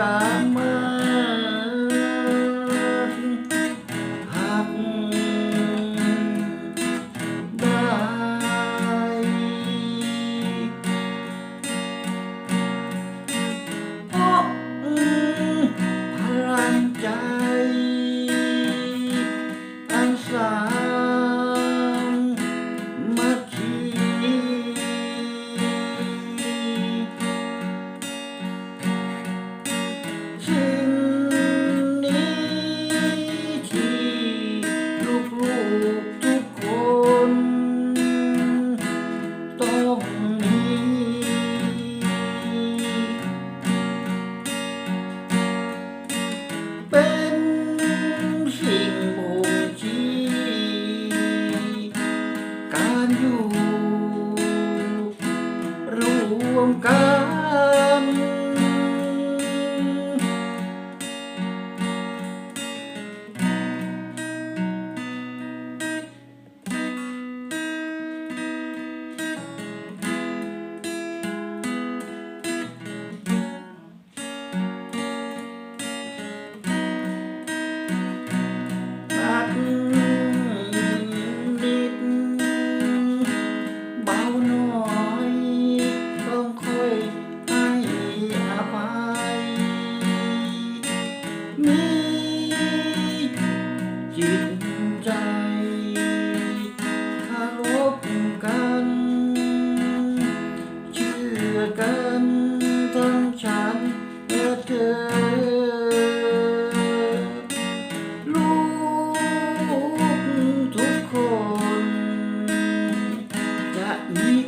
ร้างเมื่ um carro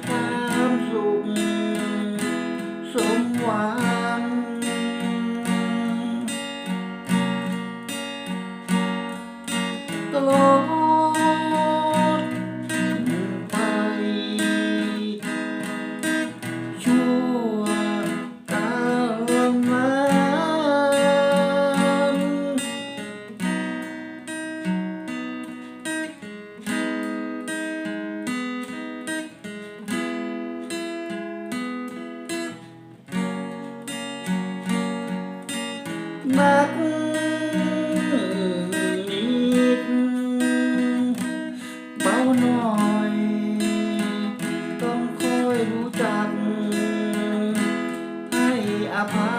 time. นักนิดเบาหน่อย ต้องคอยรู้จัก ให้อภัย